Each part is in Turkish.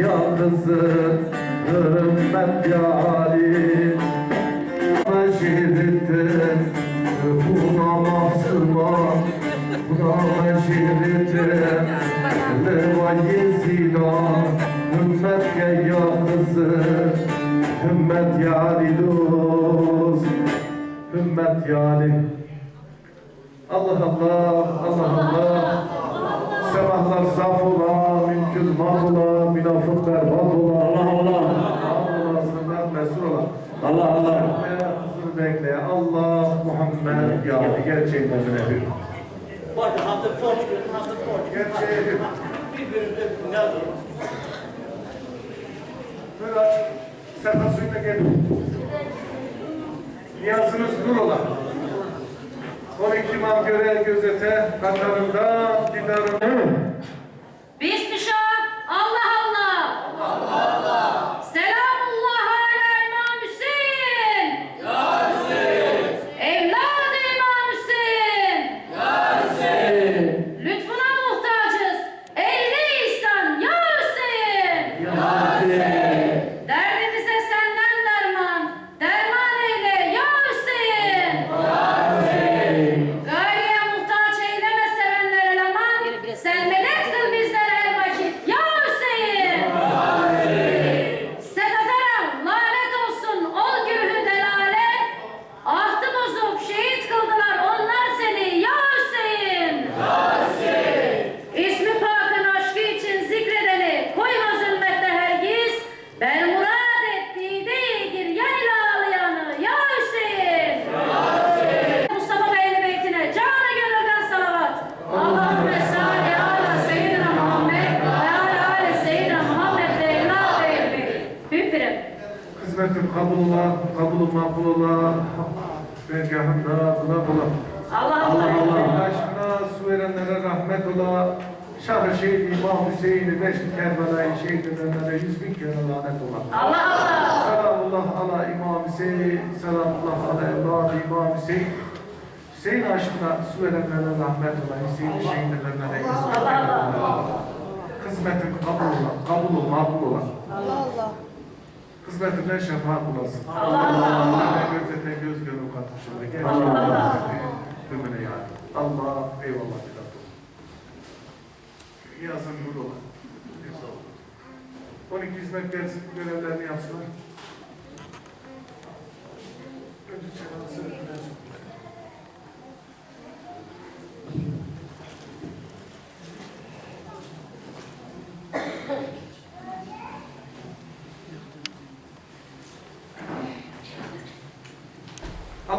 yalnızım Ümmet yârim Şehirde Buna mahsuma Buna şehirde Leva yezida Ümmet ke yalnızım. Ümmet yâri dost Ümmet yâri. Allah Allah, Allah Allah. Sabahlar saf ola, mümkün maf ola, münafık berbat ola. Allah Allah. Allah senden mesul ola. Allah Allah. Bekle. Allah Muhammed ya gerçekten önemli. Pode, rápido, forte, rápido, forte. Gerçeği Birbirine yazın. böyle aç. Sefa suyuna gel. Niyazınız nur ola. 12 imam göre gözete, katarında, dinarında. Bismillah, Allah Kabul ola, kabul makbul ola. Dergahında bula bula. Allah Allah. Aşkına su verenlere rahmet ola. Şah-ı Şehit İmam Hüseyin'i beş Kerbela'yı şehit edenlere yüz bin kere lanet ola. Allah Allah. Selamullah ala İmam Hüseyin, selamullah ala evladı İmam Hüseyin. Hüseyin aşkına su verenlere rahmet ola, Hüseyin şehit edenlere hizmet ola. Hizmetin kabul ola, kabul ol, makbul ola. Allah Allah. Hizmetinden şefaat bulasın. Allah Allah. Allah gözete göz gönül katmış ola. Allah Allah. Gerçekten ömrüne yani. Allah eyvallah. Yazın nur ola. 12 hizmet görevlerini yapsınlar.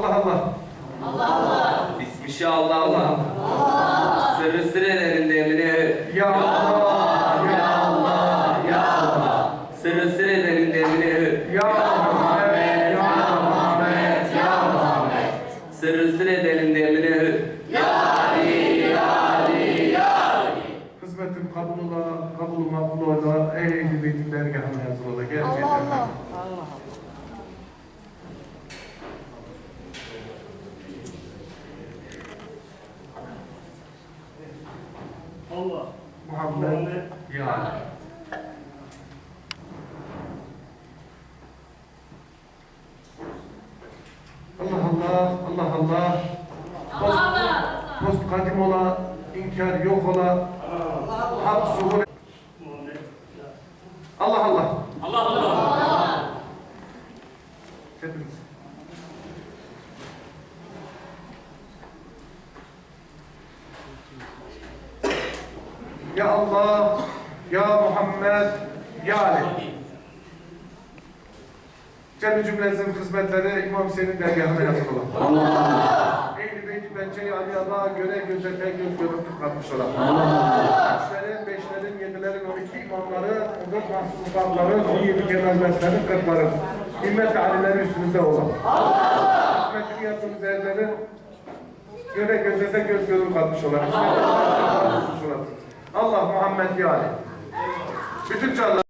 Allah Allah. Bismillah Allah Allah. Sırrı sırelerinde emine Ya Allah, ya Allah, ya Sırrı sırelerinde emine Ya Muhammed, ya Muhammed, ya Muhammed. Sırrı sırelerinde emine Hizmetim kabul ola, kabul makbul ola, ey ehli beytin dergahına yazılı ola. Gerçekten. Allah Allah. Allah. Muhammed, ya. Allah Allah, Allah Allah. Post, post kadim ola, inkar yok ola. Hak zuhur. Allah Allah. Allah Allah. Ya Allah, Ya Muhammed, Ya Ali. Cemil cümlenizin hizmetleri İmam Hüseyin'in dergahına yazılı olan. Allah. Ehl-i Beyt Bence Ali Allah'a göre gözete göz görüp tıklatmış olan. Üçlerin, beşlerin, yedilerin, on iki imamları, on dört mahsus babların, on yedi kenarmeslerin, kırkların. Himmet alileri üstünüzde olan. Hizmetini yaptığımız erlerin göre gözete göz görüp katmış olan. Allah Muhammed ya Ali. Bütün çağlar